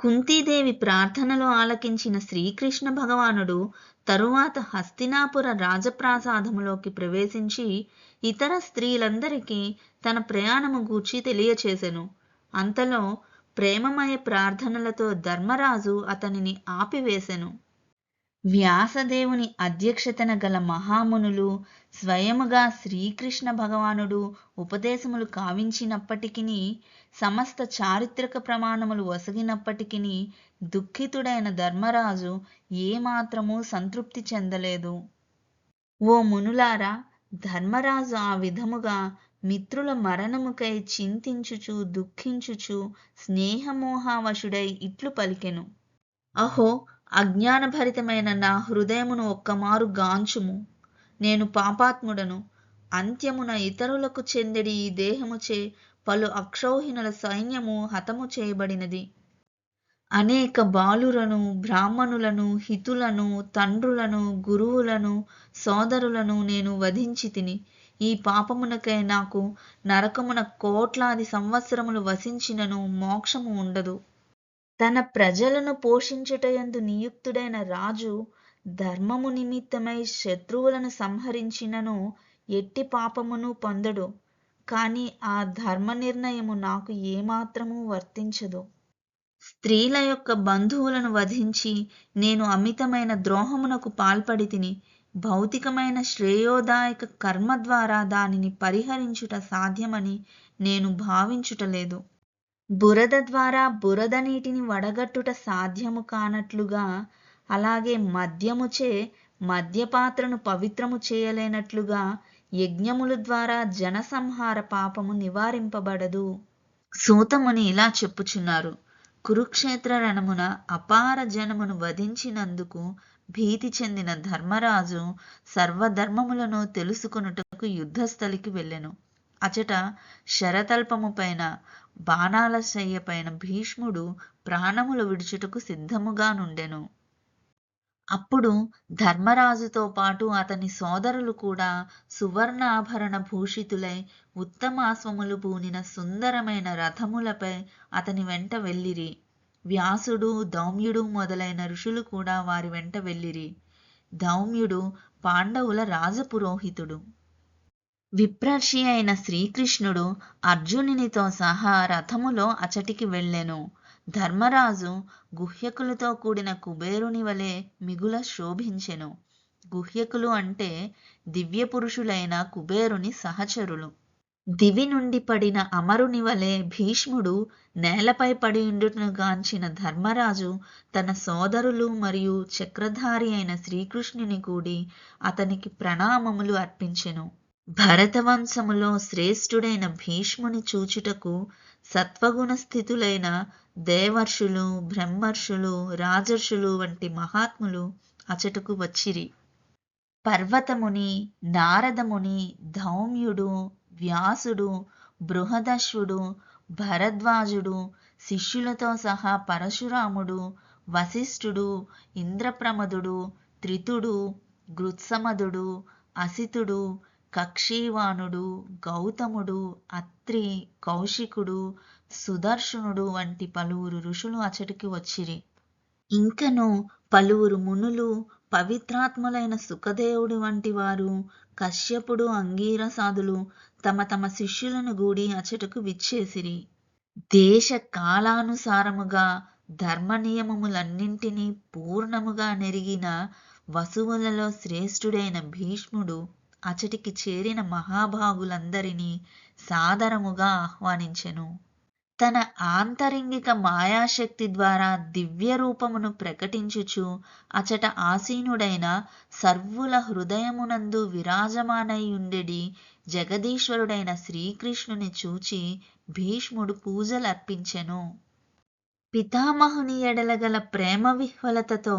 కుంతీదేవి ప్రార్థనలు ఆలకించిన శ్రీకృష్ణ భగవానుడు తరువాత హస్తినాపుర రాజప్రాసాదములోకి ప్రవేశించి ఇతర స్త్రీలందరికీ తన ప్రయాణము గూర్చి తెలియచేసెను. అంతలో ప్రేమమయ ప్రార్థనలతో ధర్మరాజు అతనిని ఆపివేశెను వ్యాసదేవుని అధ్యక్షతన గల మహామునులు స్వయముగా శ్రీకృష్ణ భగవానుడు ఉపదేశములు కావించినప్పటికీ సమస్త చారిత్రక ప్రమాణములు ఒసగినప్పటికీ దుఃఖితుడైన ధర్మరాజు ఏమాత్రము సంతృప్తి చెందలేదు. ఓ మునులారా ధర్మరాజు ఆ విధముగా మిత్రుల మరణముకై చింతించుచు దుఃఖించుచు స్నేహమోహావశుడై ఇట్లు పలికెను. అహో అజ్ఞానభరితమైన నా హృదయమును ఒక్కమారు గాంచుము. నేను పాపాత్ముడను. అంత్యమున ఇతరులకు చెందడి ఈ దేహముచే పలు అక్షౌహిణుల సైన్యము హతము చేయబడినది. అనేక బాలులను బ్రాహ్మణులను హితులను తండ్రులను గురువులను సోదరులను నేను వధించి తిని ఈ పాపమునకై నాకు నరకమున కోట్లాది సంవత్సరములు వసించినను మోక్షము ఉండదు. తన ప్రజలను పోషించుటయందు నియుక్తుడైన రాజు ధర్మము నిమిత్తమై శత్రువులను సంహరించినను ఎట్టి పాపమును పొందడు. కానీ ఆ ధర్మ నిర్ణయము నాకు ఏమాత్రము వర్తించదు. స్త్రీల యొక్క బంధువులను వధించి నేను అమితమైన ద్రోహమునకు పాల్పడి తిని భౌతికమైన శ్రేయోదాయక కర్మ ద్వారా దానిని పరిహరించుట సాధ్యమని నేను భావించుటలేదు బురద ద్వారా బురద నీటిని వడగట్టుట సాధ్యము కానట్లుగా అలాగే మద్యముచే మద్యపాత్రను పవిత్రము చేయలేనట్లుగా యజ్ఞముల ద్వారా జనసంహార పాపము నివారింపబడదు. సూతముని ఇలా చెప్పుచున్నారు. కురుక్షేత్ర రణమున అపార జనమును వధించినందుకు భీతి చెందిన ధర్మరాజు సర్వధర్మములను తెలుసుకొనుటకు యుద్ధస్థలికి వెళ్ళెను. అచట శరతల్పము పైన బాణాల శయ్యపైన భీష్ముడు ప్రాణములు విడుచుటకు సిద్ధముగా నుండెను. అప్పుడు ధర్మరాజుతో పాటు అతని సోదరులు కూడా సువర్ణాభరణ భూషితులై ఉత్తమాశ్వములు పూనిన సుందరమైన రథములపై అతని వెంట వెళ్ళిరి. వ్యాసుడు దౌమ్యుడు మొదలైన ఋషులు కూడా వారి వెంట వెళ్ళిరి. దౌమ్యుడు పాండవుల రాజపురోహితుడు. విప్రర్షి అయిన శ్రీకృష్ణుడు అర్జునునితో సహా రథములో అచటికి వెళ్ళెను. ధర్మరాజు గుహ్యకులతో కూడిన కుబేరుని వలె మిగుల శోభించెను. గుహ్యకులు అంటే దివ్య పురుషులైన కుబేరుని సహచరులు. దివి నుండి పడిన అమరుని వలె భీష్ముడు నేలపై పడియుండుటనుగాంచిన ధర్మరాజు తన సోదరులు మరియు చక్రధారి అయిన శ్రీకృష్ణుని కూడి అతనికి ప్రణామములు అర్పించెను. భరతవంశములో శ్రేష్ఠుడైన భీష్ముని చూచుటకు సత్వగుణ స్థితులైన దేవర్షులు బ్రహ్మర్షులు రాజర్షులు వంటి మహాత్ములు అచటకు వచ్చిరి. పర్వతముని నారదముని ధౌమ్యుడు వ్యాసుడు బృహదశ్వుడు భరద్వాజుడు శిష్యులతో సహా పరశురాముడు వశిష్ఠుడు ఇంద్రప్రమదుడు త్రితుడు గృత్సమదుడు అసితుడు కక్షీవాణుడు గౌతముడు అత్రి కౌశికుడు సుదర్శనుడు వంటి పలువురు ఋషులు అచటికి వచ్చిరి. ఇంకను పలువురు మునులు పవిత్రాత్ములైన సుఖదేవుడు వంటి వారు కశ్యపుడు అంగీరసాదులు తమ తమ శిష్యులను గూడి అచటకు విచ్చేసిరి. దేశ కాలానుసారముగా ధర్మ నియమములన్నింటినీ పూర్ణముగా నెరిగిన వసువులలో శ్రేష్ఠుడైన భీష్ముడు అచటికి చేరిన మహాభాగులందరినీ సాదరముగా ఆహ్వానించెను. తన ఆంతరింగిక మాయాశక్తి ద్వారా దివ్య రూపమును ప్రకటించుచు అచట ఆసీనుడైన సర్వుల హృదయమునందు విరాజమానయుండెడి జగదీశ్వరుడైన శ్రీకృష్ణుని చూచి భీష్ముడు పూజలర్పించెను. పితామహుని ఎడలగల ప్రేమ విహ్వలతతో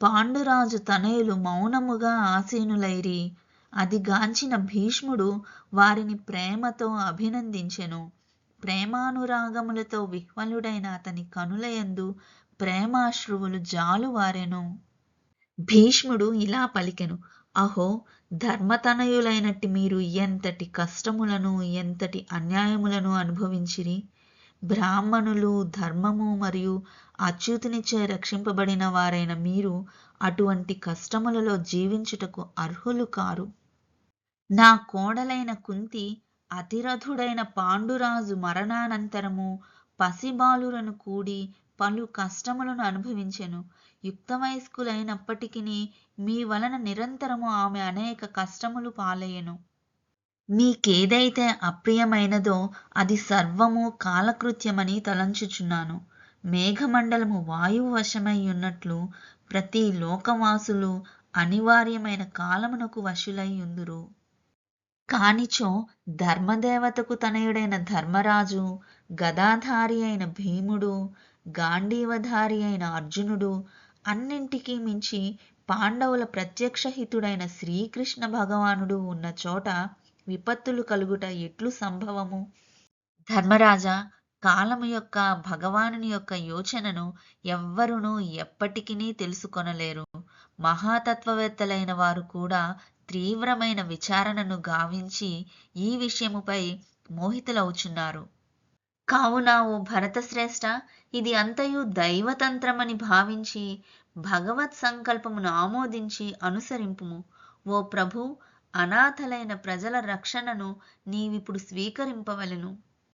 పాండురాజు తనయులు మౌనముగా ఆసీనులైరి అది గాంచిన భీష్ముడు వారిని ప్రేమతో అభినందించెను. ప్రేమానురాగములతో విహ్వలుడైన అతని కనులయందు ప్రేమాశ్రువులు జాలువారెను. భీష్ముడు ఇలా పలికెను అహో ధర్మతనయులైనట్టి మీరు ఎంతటి కష్టములను ఎంతటి అన్యాయములను అనుభవించిరి? బ్రాహ్మణులు ధర్మము మరియు అచ్యుతునిచే రక్షింపబడిన వారైన మీరు అటువంటి కష్టములలో జీవించుటకు అర్హులు కారు. నా కోడలైన కుంతి అతిరథుడైన పాండురాజు మరణానంతరము పసిబాలురను కూడి పలు కష్టములను అనుభవించెను. యుక్తవయస్కులైనప్పటికీ మీ వలన నిరంతరము ఆమె అనేక కష్టములు పాలయ్యను. మీకేదైతే అప్రియమైనదో అది సర్వము కాలకృత్యమని తలంచుచున్నాను. మేఘమండలము వాయువు వశమై ఉన్నట్లు ప్రతి లోకవాసులు అనివార్యమైన కాలమునకు వశులై ఉందురు కానిచో ధర్మదేవతకు తనయుడైన ధర్మరాజు గదాధారి అయిన భీముడు గాంధీవధారి అయిన అర్జునుడు అన్నింటికీ మించి పాండవుల ప్రత్యక్ష హితుడైన శ్రీకృష్ణ భగవానుడు ఉన్న చోట విపత్తులు కలుగుట ఎట్లు సంభవము? ధర్మరాజా కాలము యొక్క భగవానుని యొక్క యోచనను ఎవ్వరునూ ఎప్పటికీ తెలుసుకొనలేరు. మహాతత్వవేత్తలైన వారు కూడా తీవ్రమైన విచారణను గావించి ఈ విషయముపై మోహితులవుచున్నారు. కావున ఓ భరతశ్రేష్ఠ ఇది అంతయు దైవతంత్రమని భావించి భగవత్ సంకల్పమును ఆమోదించి అనుసరింపుము. ఓ ప్రభు అనాథలైన ప్రజల రక్షణను నీవిప్పుడు స్వీకరింపవలెను.